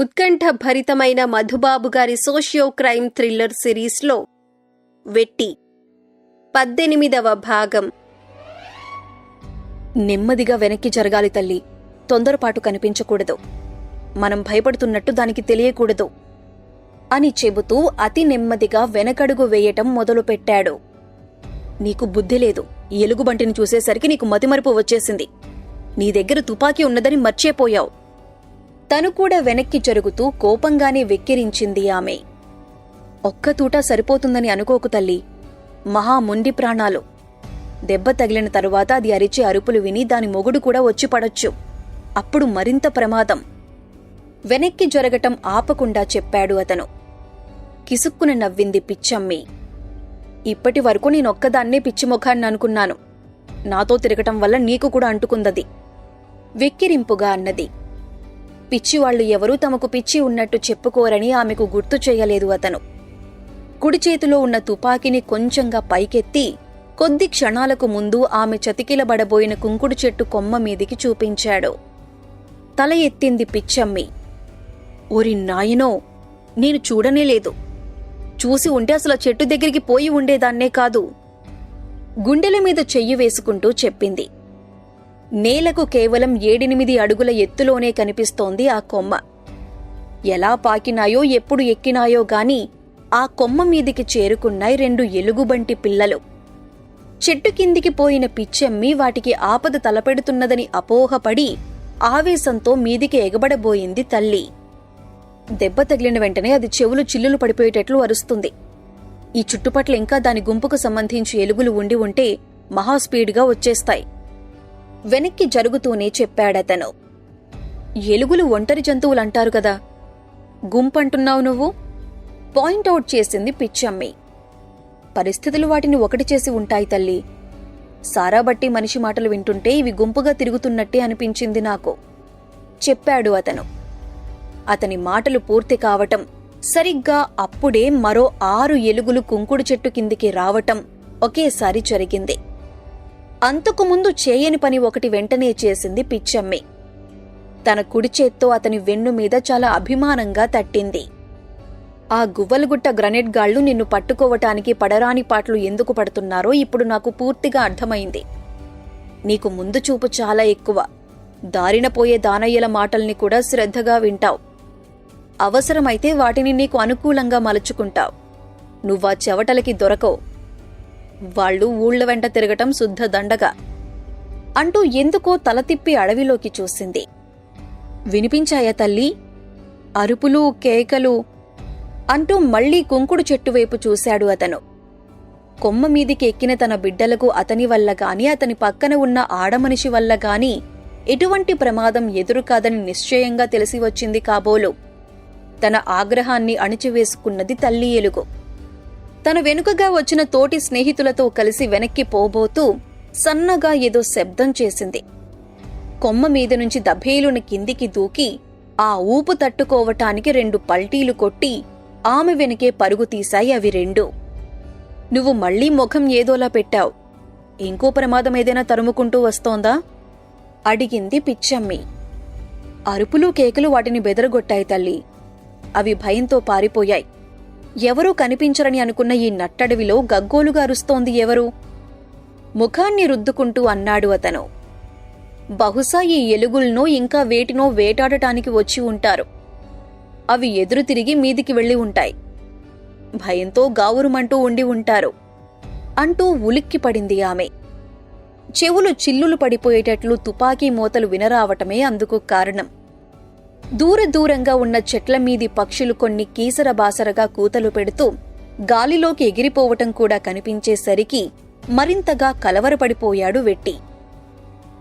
ఉత్కంఠ భరితమైన మధుబాబు గారి socio crime thriller సిరీస్లో వెట్టి. పద్దెనిమిదవ భాగం. నెమ్మదిగా వెనక్కి జరగాలి తల్లి. తొందరపాటు కనిపించకూడదు. మనం భయపడుతున్నట్టు దానికి తెలియకూడదు అని చెబుతూ అతి నెమ్మదిగా వెనకడుగు వేయటం మొదలుపెట్టాడు. నీకు బుద్ధి లేదు. ఎలుగుబంటిని చూసేసరికి నీకు మతిమరుపు వచ్చేసింది. నీ దగ్గర తుపాకీ ఉన్నదని మర్చిపోయావు. తను కూడా వెనక్కి జరుగుతూ కోపంగానే వెక్కిరించింది ఆమె. ఒక్క తూట సరిపోతుందని అనుకోకు తల్లి. మహా ముండి ప్రాణాలు. దెబ్బ తగిలిన తరువాత అది అరిచే అరుపులు విని దాని మొగుడు కూడా వచ్చి పడొచ్చు. అప్పుడు మరింత ప్రమాదం. వెనక్కి జరగటం ఆపకుండా చెప్పాడు అతను. కిసుక్కున నవ్వింది పిచ్చమ్మి. ఇప్పటి వరకు నేనొక్కదాన్నే పిచ్చిముఖాన్ని అనుకున్నాను. నాతో తిరగటం వల్ల నీకు కూడా అంటుకుందది. వెక్కిరింపుగా అన్నది. పిచ్చివాళ్ళు ఎవరూ తమకు పిచ్చి ఉన్నట్టు చెప్పుకోరని ఆమెకు గుర్తు చేయలేదు అతను. కుడి చేతిలో ఉన్న తుపాకీని కొంచెంగా పైకెత్తి కొద్ది క్షణాలకు ముందు ఆమె చతికిలబడబోయిన కుంకుడు చెట్టు కొమ్మ మీదికి చూపించాడు. తల ఎత్తింది పిచ్చమ్మి. ఓరి నాయనో నేను చూడనే లేదు. చూసి ఉంటే అసలు ఆ చెట్టు దగ్గరికి పోయి ఉండేదాన్నే కాదు. గుండెల మీద చెయ్యి వేసుకుంటూ చెప్పింది. నేలకు కేవలం ఏడెనిమిది అడుగుల ఎత్తులోనే కనిపిస్తోంది ఆ కొమ్మ. ఎలా పాకినాయో ఎప్పుడు ఎక్కినాయో గాని ఆ కొమ్మ మీదికి చేరుకున్నాయి రెండు ఎలుగుబంటి పిల్లలు. చెట్టు కిందికి పోయిన పిచ్చెమ్మి వాటికి ఆపద తలపెడుతున్నదని అపోహపడి ఆవేశంతో మీదికి ఎగబడబోయింది తల్లి. దెబ్బ తగిలిన వెంటనే అది చెవులు చిల్లులు పడిపోయేటట్లు అరుస్తుంది. ఈ చుట్టుపట్ల ఇంకా దాని గుంపుకు సంబంధించి ఎలుగులు ఉండి ఉంటే మహా స్పీడ్గా వచ్చేస్తాయి. వెనక్కి జరుగుతూనే చెప్పాడతను. ఎలుగులు ఒంటరి జంతువులంటారు కదా. గుంపంటున్నావు నువ్వు? పాయింట్అవుట్ చేసింది పిచ్చమ్మి. పరిస్థితులు వాటిని ఒకటి చేసి ఉంటాయి తల్లి. సారా బట్టి మనిషి మాటలు వింటుంటే ఇవి గుంపుగా తిరుగుతున్నట్టే అనిపించింది నాకు. చెప్పాడు అతను. అతని మాటలు పూర్తి కావటం సరిగ్గా అప్పుడే మరో ఆరు ఎలుగులు కుంకుడు చెట్టు కిందికి రావటం ఒకేసారి జరిగింది. అంతకుముందు చేయని పని ఒకటి వెంటనే చేసింది పిచ్చమ్మి. తన కుడి చేత్తో అతని వెన్ను మీద చాలా అభిమానంగా తట్టింది. ఆ గువ్వలుగుట్ట గ్రనేడ్ గాళ్ళు నిన్ను పట్టుకోవటానికి పడరాని పాటలు ఎందుకు పడుతున్నారో ఇప్పుడు నాకు పూర్తిగా అర్థమైంది. నీకు ముందు చూపు చాలా ఎక్కువ. దారిన పోయే దానయ్యల మాటల్ని కూడా శ్రద్ధగా వింటావు. అవసరమైతే వాటిని నీకు అనుకూలంగా మలుచుకుంటావు. నువ్వా చెవటలకి దొరకవు. వాళ్ళు ఊళ్ళ వెంట తిరగటం శుద్ధ దండగా అంటూ ఎందుకో తల తిప్పి అడవిలోకి చూసింది. వినిపించాయా తల్లి? అరుపులు కేకలు అంటూ మళ్ళీ కుంకుడు చెట్టు వైపు చూశాడు అతను. కొమ్మ మీదికి ఎక్కిన తన బిడ్డలకు అతని వల్ల గాని అతని పక్కన ఉన్న ఆడమనిషి వల్ల గాని ఎటువంటి ప్రమాదం ఎదురు కాదని నిశ్చయంగా తెలిసి వచ్చింది కాబోలు. తన ఆగ్రహాన్ని అణిచివేసుకున్నది తల్లి ఎలుగు. తన వెనుకగా వచ్చిన తోటి స్నేహితులతో కలిసి వెనక్కి పోబోతూ సన్నగా ఏదో శబ్దం చేసింది. కొమ్మ మీద నుంచి దభేలున కిందికి దూకి ఆ ఊపు తట్టుకోవటానికి రెండు పల్టీలు కొట్టి ఆమె వెనకే పరుగు తీశాయి అవి రెండు. నువ్వు మళ్ళీ ముఖం ఏదోలా పెట్టావు. ఇంకో ప్రమాదం ఏదైనా తరుముకుంటూ వస్తోందా? అడిగింది పిచ్చమ్మి. అరుపులు కేకలు వాటిని బెదరగొట్టాయి తల్లి. అవి భయంతో పారిపోయాయి. ఎవరూ కనిపించరని అనుకున్న ఈ నట్టడవిలో గగ్గోలుగా అరుస్తోంది ఎవరు? ముఖాన్ని రుద్దుకుంటూ అన్నాడు అతను. బహుశా ఈ ఎలుగుల్నో ఇంకా వేటినో వేటాడటానికి వచ్చి ఉంటారు. అవి ఎదురు తిరిగి మీదికి వెళ్ళి ఉంటాయి. భయంతో గావురుమంటూ ఉండి ఉంటారు. అంటూ ఉలిక్కిపడింది ఆమె. చెవులు చిల్లులు పడిపోయేటట్లు తుపాకీ మూతలు వినరావటమే అందుకు కారణం. దూర దూరంగా ఉన్న చెట్ల మీది పక్షులు కొన్ని కీసరబాసరగా కూతలు పెడుతూ గాలిలోకి ఎగిరిపోవటం కూడా కనిపించేసరికి మరింతగా కలవరపడిపోయాడు వెట్టి.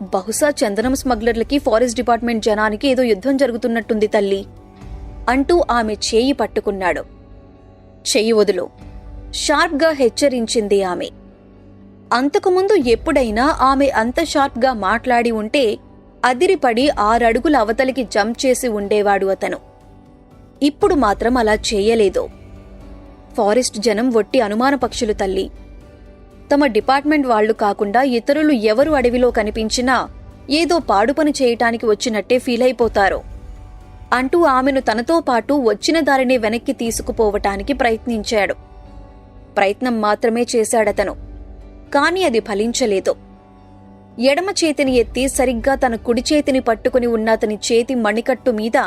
బహుశా చందనం స్మగ్లర్లకి ఫారెస్ట్ డిపార్ట్మెంట్ జనానికి ఏదో యుద్ధం జరుగుతున్నట్టుంది తల్లి అంటూ ఆమె చేయి పట్టుకున్నాడు. చెయ్యి వదులు. షార్ప్గా హెచ్చరించింది ఆమె. అంతకుముందు ఎప్పుడైనా ఆమె అంత షార్ప్గా మాట్లాడి ఉంటే అదిరిపడి ఆరడుగుల అవతలికి జంప్ చేసి ఉండేవాడు అతను. ఇప్పుడు మాత్రం అలా చేయలేదు. ఫారెస్ట్ జనం ఒట్టి అనుమాన పక్షులు తల్లి. తమ డిపార్ట్మెంట్ వాళ్ళు కాకుండా ఇతరులు ఎవరు అడవిలో కనిపించినా ఏదో పాడుపని చేయటానికి వచ్చినట్టే ఫీల్ అయిపోతారు అంటూ ఆమెను తనతో పాటు వచ్చిన దారిని వెనక్కి తీసుకుపోవటానికి ప్రయత్నించాడు. ప్రయత్నం మాత్రమే చేశాడతను. కాని అది ఫలించలేదు. ఎడమ చేతిని ఎత్తి సరిగ్గా తన కుడి చేతిని పట్టుకుని ఉన్న అతని చేతి మణికట్టు మీద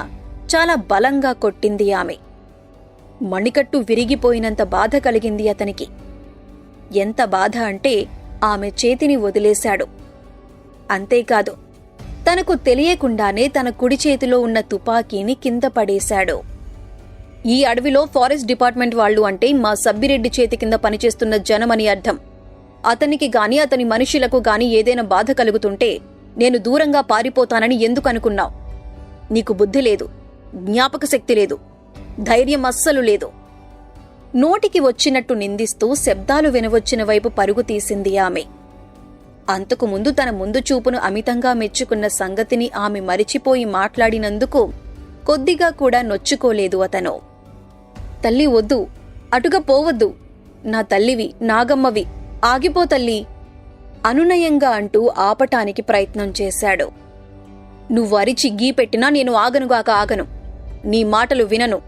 చాలా బలంగా కొట్టింది ఆమె. మణికట్టు విరిగిపోయినంత బాధ కలిగింది అతనికి. ఎంత బాధ అంటే ఆమె చేతిని వదిలేశాడు. అంతేకాదు తనకు తెలియకుండానే తన కుడి చేతిలో ఉన్న తుపాకీని కింద పడేశాడు. ఈ అడవిలో ఫారెస్ట్ డిపార్ట్మెంట్ వాళ్ళు అంటే మా సబ్బిరెడ్డి చేతి కింద పనిచేస్తున్న జనమని అర్థం. అతనికి గాని అతని మనుషులకు గాని ఏదైనా బాధ కలుగుతుంటే నేను దూరంగా పారిపోతానని ఎందుకు అనుకున్నావు? నీకు బుద్ధి లేదు జ్ఞాపక శక్తి లేదు ధైర్యం అస్సలు లేదు. నోటికి వచ్చినట్టు నిందిస్తూ శబ్దాలు వినవచ్చిన వైపు పరుగు తీసింది ఆమె. అంతకు ముందు తన ముందు చూపును అమితంగా మెచ్చుకున్న సంగతిని ఆమె మరిచిపోయి మాట్లాడినందుకు కొద్దిగా కూడా నొచ్చుకోలేదు అతను. తల్లి వద్దు అటుగా పోవద్దు. నా తల్లివి నాగమ్మవి ఆగిపో తల్లి అనునయంగా అంటూ ఆపటానికి ప్రయత్నం చేశాడు. నువ్వు అరిచి గీ పెట్టినా నేను ఆగనుగాక ఆగను. నీ మాటలు వినను.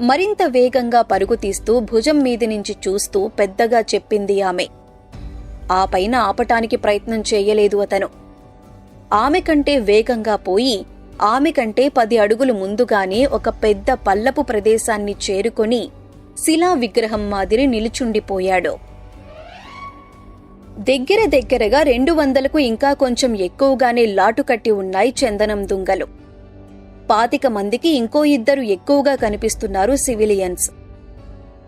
మరింత వేగంగా పరుగు తీస్తూ భుజం మీది నుంచి చూస్తూ పెద్దగా చెప్పింది ఆమె. ఆ పైన ఆపటానికి ప్రయత్నం చేయలేదు అతను. ఆమె కంటే వేగంగా పోయి ఆమె కంటే పది అడుగులు ముందుగానే ఒక పెద్ద పల్లపు ప్రదేశాన్ని చేరుకొని శిలా విగ్రహం మాదిరి నిలుచుండిపోయాడు. దగ్గర దగ్గరగా రెండు వందలకు ఇంకా కొంచెం ఎక్కువగానే లాటు కట్టి ఉన్నాయి చందనం దుంగలు. పాతిక మందికి ఇంకో ఇద్దరు ఎక్కువగా కనిపిస్తున్నారు సివిలియన్స్.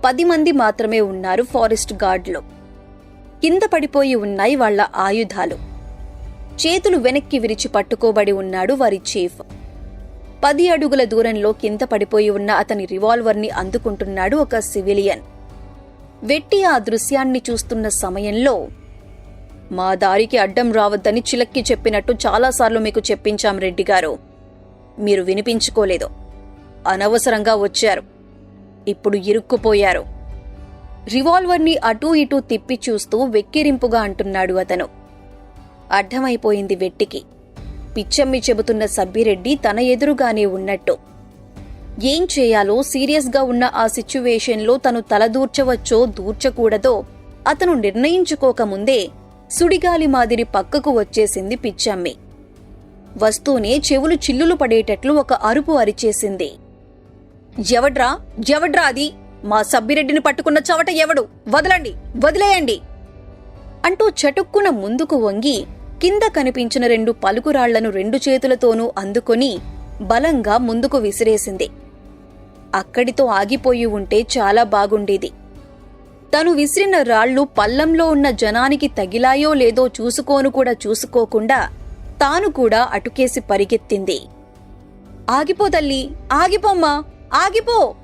పది మంది మాత్రమే ఉన్నారు ఫారెస్ట్ గార్డ్లో. కింద పడిపోయి ఉన్నాయి వాళ్ళ ఆయుధాలు. చేతులు వెనక్కి విరిచి పట్టుకోబడి ఉన్నాడు వారి చీఫ్. పది అడుగుల దూరంలో కింద పడిపోయి ఉన్న అతని రివాల్వర్ని అందుకుంటున్నాడు ఒక సివిలియన్. వెట్టి ఆ దృశ్యాన్ని చూస్తున్న సమయంలో మా దారికి అడ్డం రావద్దని చిలక్కి చెప్పినట్టు చాలాసార్లు మీకు చెప్పించాం రెడ్డి గారు. మీరు వినిపించుకోలేదు. అనవసరంగా వచ్చారు. ఇప్పుడు ఇరుక్కుపోయారు. రివాల్వర్ని అటూ ఇటూ తిప్పి చూస్తూ వెక్కిరింపుగా అంటున్నాడు అతను. అర్థమైపోయింది వెట్టికి. పిచ్చమ్మి చెబుతున్న సబ్బిరెడ్డి తన ఎదురుగానే ఉన్నట్టు. ఏం చేయాలో సీరియస్గా ఉన్న ఆ సిచ్యువేషన్లో తను తలదూర్చవచ్చో దూర్చకూడదో అతను నిర్ణయించుకోకముందే సుడిగాలి మాదిరి పక్కకు వచ్చేసింది పిచ్చమ్మి. వస్తూనే చెవులు చిల్లులు పడేటట్లు ఒక అరుపు అరిచేసింది. ఎవడ్రా? ఎవడ్రా అది? మా సబ్బిరెడ్డిని పట్టుకున్న చవట ఎవడు? వదలండి వదిలేయండి! అంటూ చటుక్కున ముందుకు వంగి కింద కనిపించిన రెండు పలుకురాళ్ళను రెండు చేతులతోనూ అందుకొని బలంగా ముందుకు విసిరేసింది. అక్కడితో ఆగిపోయి ఉంటే చాలా బాగుండేది. తను విసిరిన రాళ్ళు పల్లంలో ఉన్న జనానికి తగిలాయో లేదో చూసుకోను కూడా చూసుకోకుండా తాను కూడా అటుకేసి పరిగెత్తింది. ఆగిపో తల్లి ఆగిపోమ్మా ఆగిపో!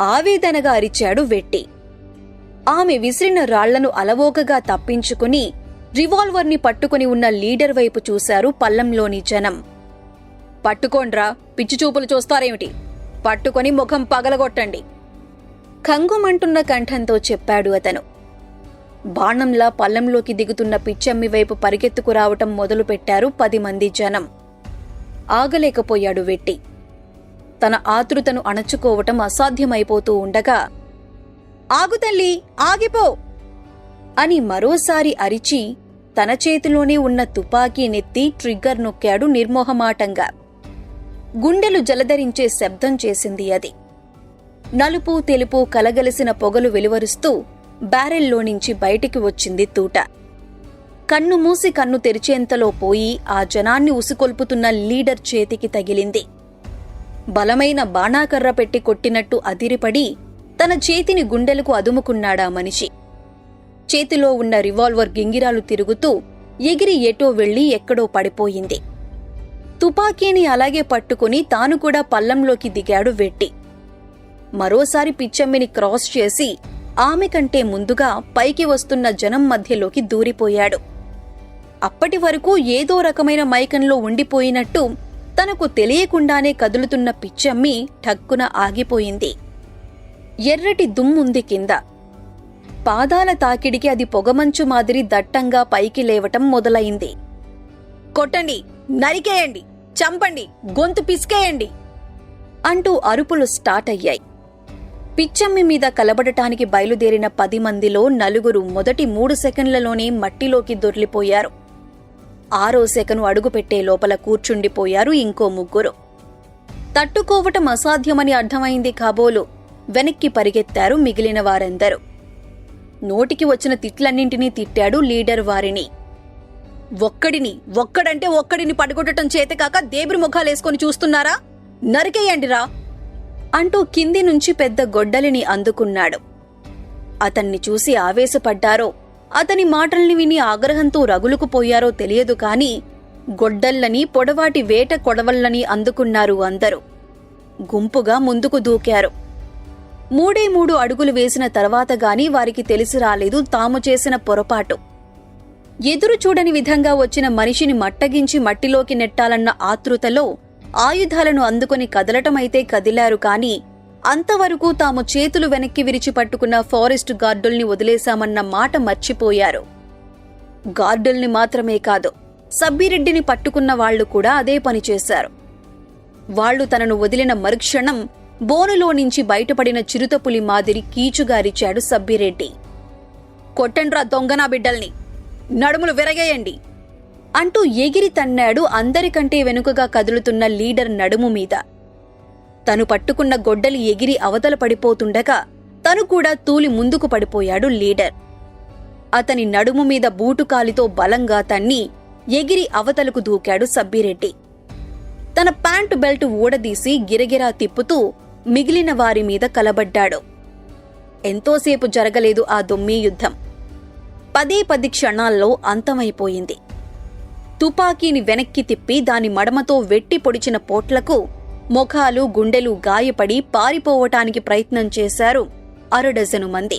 ఆవేదనగా అరిచాడు వెట్టి. ఆమె విసిరిన రాళ్ళను అలవోకగా తప్పించుకుని రివాల్వర్ని పట్టుకుని ఉన్న లీడర్ వైపు చూశారు పల్లంలోని జనం. పట్టుకోండ్రా పిచ్చి చూపులు చూస్తారేమిటి? పట్టుకొని ముఖం పగలగొట్టండి. కంగుమంటున్న కంఠంతో చెప్పాడు అతను. బాణంలా పల్లంలోకి దిగుతున్న పిచ్చమ్మి వైపు పరిగెత్తుకు రావటం మొదలుపెట్టారు పది మంది జనం. ఆగలేకపోయాడు వెట్టి. తన ఆతృతను అణచుకోవటం అసాధ్యమైపోతూ ఉండగా ఆగు తల్లి ఆగిపో అని మరోసారి అరిచి తన చేతిలోనే ఉన్న తుపాకీ నెత్తి ట్రిగ్గర్ నొక్కాడు నిర్మోహమాటంగా. గుండెలు జలధరించే శబ్దం చేసింది అది. నలుపు తెలుపు కలగలిసిన పొగలు వెలువరుస్తూ బ్యారెల్లో నుంచి బయటికి వచ్చింది తూట. కన్ను మూసి కన్ను తెరిచేంతలో పోయి ఆ జనాన్ని ఉసుకొల్పుతున్న లీడర్ చేతికి తగిలింది. బలమైన బాణాకర్ర పెట్టి కొట్టినట్టు అదిరిపడి తన చేతిని గుండెలకు అదుముకున్నాడా మనిషి. చేతిలో ఉన్న రివాల్వర్ గింగిరాలు తిరుగుతూ ఎగిరి ఎటో వెళ్ళి ఎక్కడో పడిపోయింది. తుపాకీని అలాగే పట్టుకుని తాను కూడా పల్లంలోకి దిగాడు వెట్టి. మరోసారి పిచ్చమ్మిని క్రాస్ చేసి ఆమె కంటే ముందుగా పైకి వస్తున్న జనం మధ్యలోకి దూరిపోయాడు. అప్పటి వరకు ఏదో రకమైన మైకంలో ఉండిపోయినట్టు తనకు తెలియకుండానే కదులుతున్న పిచ్చమ్మి ఠక్కున ఆగిపోయింది. ఎర్రటి దుమ్ముంది కింద. పాదాల తాకిడికి అది పొగమంచు మాదిరి దట్టంగా పైకి లేవటం మొదలైంది. కొట్టండి నరికేయండి చంపండి గొంతు పిసికేయండి అంటూ అరుపులు స్టార్ట్ అయ్యాయి. పిచ్చమ్మి మీద కలబడటానికి బయలుదేరిన పది మందిలో నలుగురు మొదటి మూడు సెకండ్లలోనే మట్టిలోకి దొర్లిపోయారు. ఆరో సెకను అడుగుపెట్టే లోపల కూర్చుండిపోయారు ఇంకో ముగ్గురు. తట్టుకోవటం అసాధ్యమని అర్థమైంది కాబోలు. వెనక్కి పరిగెత్తారు మిగిలిన వారందరూ. నోటికి వచ్చిన తిట్లన్నింటినీ తిట్టాడు లీడర్ వారిని. ఒక్కడిని ఒక్కడంటే ఒక్కడిని పడగొట్టడం చేతకాక దేబ్రి ముఖాలేసుకొని చూస్తున్నారా? నరికేయండిరా అంటూ కింది నుంచి పెద్ద గొడ్డలిని అందుకున్నాడు. అతన్ని చూసి ఆవేశపడ్డారో అతని మాటల్ని విని ఆగ్రహంతో రగులుకుపోయారో తెలియదు కాని గొడ్డల్లని పొడవాటి వేట కొడవల్లని అందుకున్నారు అందరూ. గుంపుగా ముందుకు దూకారు. మూడే మూడు అడుగులు వేసిన తర్వాత గాని వారికి తెలిసి రాలేదు తాము చేసిన పొరపాటు. ఎదురు చూడని విధంగా వచ్చిన మనిషిని మట్టగించి మట్టిలోకి నెట్టాలన్న ఆతృతలో ఆయుధాలను అందుకొని కదలటమైతే కదిలారు కాని అంతవరకు తాము చేతులు వెనక్కి విరిచి పట్టుకున్న ఫారెస్ట్ గార్డుల్ని వదిలేశామన్న మాట మర్చిపోయారు. గార్డుల్ని మాత్రమే కాదు సబ్బిరెడ్డిని పట్టుకున్న వాళ్ళు కూడా అదే పని చేశారు. వాళ్ళు తనను వదిలిన మరుక్షణం బోనులో నుంచి బయటపడిన చిరుతపులి మాదిరి కీచుగారిచాడు సబ్బిరెడ్డి. కొట్టండ్రా దొంగనా బిడ్డల్ని నడుములు విరగేయండి. అంటూ ఎగిరి తన్నాడు అందరికంటే వెనుకగా కదులుతున్న లీడర్ నడుము మీద. తను పట్టుకున్న గొడ్డలి ఎగిరి అవతల పడిపోతుండగా తను కూడా తూలి ముందుకు పడిపోయాడు లీడర్. అతని నడుము మీద బూటుకాలితో బలంగా తన్ని ఎగిరి అవతలకు దూకాడు సబ్బిరెడ్డి. తన ప్యాంటు బెల్ట్ ఊడదీసి గిరగిరా తిప్పుతూ మిగిలిన వారి మీద కలబడ్డాడు. ఎంతోసేపు జరగలేదు ఆ దొమ్మీ యుద్ధం. పదే పది క్షణాల్లో అంతమైపోయింది. తుపాకీని వెనక్కి తిప్పి దాని మడమతో వెట్టి పొడిచిన పోట్లకు ముఖాలు గుండెలు గాయపడి పారిపోవటానికి ప్రయత్నం చేశారు అరడజను మంది.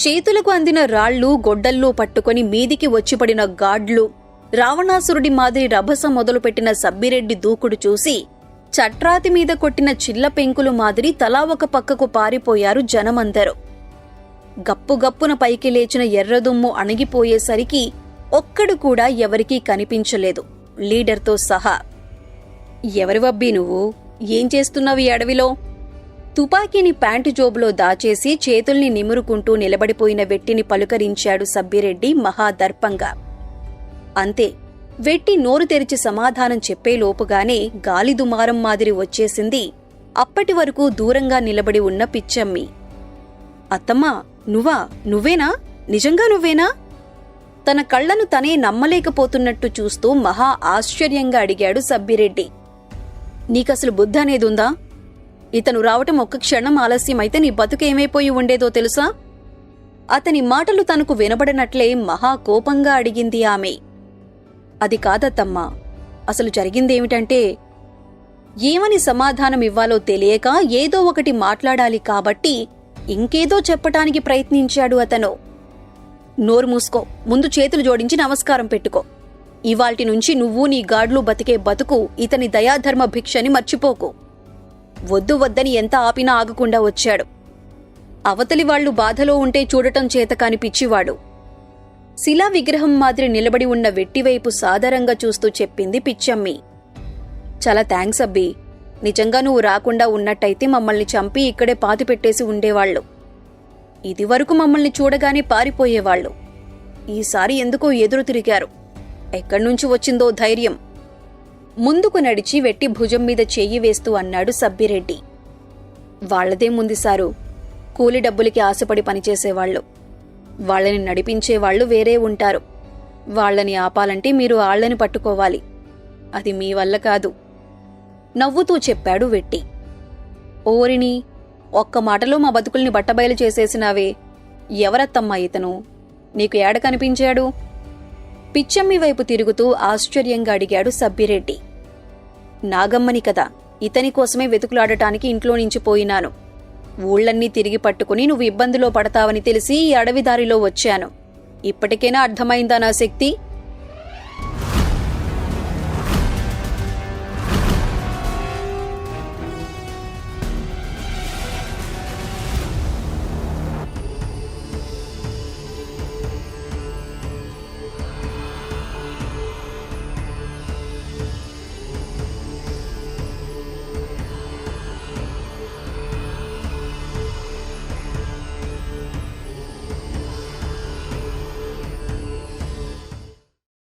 చేతులకు అందిన రాళ్ళు గొడ్డల్లో పట్టుకొని మీదికి వచ్చిపడిన గాడ్లు రావణాసురుడి మాదిరి రభసం మొదలుపెట్టిన సబ్బిరెడ్డి దూకుడు చూసి చట్రాతి మీద కొట్టిన చిల్ల పెంకులు మాదిరి తలా ఒక పక్కకు పారిపోయారు జనమందరూ. గప్పుగప్పున పైకి లేచిన ఎర్రదుమ్ము అణిగిపోయేసరికి ఒక్కడు కూడా ఎవరికీ కనిపించలేదు. లీడర్తో సహా ఎవరి వబ్బి నువ్వు? ఏం చేస్తున్నావు ఈ అడవిలో? తుపాకీని ప్యాంటు జోబులో దాచేసి చేతుల్ని నిమురుకుంటూ నిలబడిపోయిన వెట్టిని పలుకరించాడు సబ్బిరెడ్డి మహాదర్పంగా. అంతే. వెట్టి నోరు తెరిచి సమాధానం చెప్పేలోపుగానే గాలి దుమారం మాదిరి వచ్చేసింది. అప్పటి వరకు దూరంగా నిలబడి ఉన్న పిచ్చమ్మి. అత్తమ్మా నువ్వా? నువ్వేనా? నిజంగా నువ్వేనా? తన కళ్ళను తనే నమ్మలేకపోతున్నట్టు చూస్తూ మహా ఆశ్చర్యంగా అడిగాడు సబ్బిరెడ్డి. నీకసలు బుద్ధి అనేది ఉందా? ఇతను రావటం ఒక్క క్షణం ఆలస్యమైతే నీ బతుకేమైపోయి ఉండేదో తెలుసా? అతని మాటలు తనకు వినబడినట్లే మహా కోపంగా అడిగింది ఆమె. అది కాదత్తమ్మా. అసలు జరిగిందేమిటంటే ఏమని సమాధానం ఇవ్వాలో తెలియక ఏదో ఒకటి మాట్లాడాలి కాబట్టి ఇంకేదో చెప్పటానికి ప్రయత్నించాడు అతను. నోరు మూసుకో. ముందు చేతులు జోడించి నమస్కారం పెట్టుకో. ఇవాల్టి నుంచి నువ్వు నీ గాడ్లు బతికే బతుకు ఇతని దయాధర్మ భిక్షని మర్చిపోకు. వద్దు వద్దని ఎంత ఆపినా ఆగకుండా వచ్చాడు. అవతలి వాళ్ళు బాధలో ఉంటే చూడటం చేత కాని పిచ్చివాడు. శిలా విగ్రహం మాదిరి నిలబడి ఉన్న వెట్టివైపు సాదరంగా చూస్తూ చెప్పింది పిచ్చమ్మి. చాలా థ్యాంక్స్ అబ్బి. నిజంగా నువ్వు రాకుండా ఉన్నట్టయితే మమ్మల్ని చంపి ఇక్కడే పాతి పెట్టేసి ఉండేవాళ్ళు. ఇదివరకు మమ్మల్ని చూడగానే పారిపోయేవాళ్ళు. ఈసారి ఎందుకో ఎదురు తిరిగారు. ఎక్కడ్నుంచి వచ్చిందో ధైర్యం. ముందుకు నడిచి వెట్టి భుజం మీద చెయ్యి వేస్తూ అన్నాడు సబ్బిరెడ్డి. వాళ్ళదేముంది సారు. కూలి డబ్బులకి ఆశపడి పనిచేసేవాళ్ళు. వాళ్ళని నడిపించేవాళ్ళు వేరే ఉంటారు. వాళ్ళని ఆపాలంటే మీరు ఆళ్ళని పట్టుకోవాలి. అది మీ వల్ల కాదు. నవ్వుతూ చెప్పాడు వెట్టి. ఓరిని ఒక్క మాటలో మా బతుకుల్ని బట్టబయలు చేసేసినావే. ఎవరత్తమ్మా ఇతను? నీకు ఏడ కనిపించాడు? పిచ్చమ్మి వైపు తిరుగుతూ ఆశ్చర్యంగా అడిగాడు సబ్బిరెడ్డి. నాగమ్మని కదా ఇతని కోసమే వెతుకులాడటానికి ఇంట్లో నుంచి పోయినాను. ఊళ్ళన్నీ తిరిగి పట్టుకుని నువ్వు ఇబ్బందిలో పడతావని తెలిసి ఈ అడవి దారిలో వచ్చాను. ఇప్పటికైనా అర్థమైందా నా శక్తి?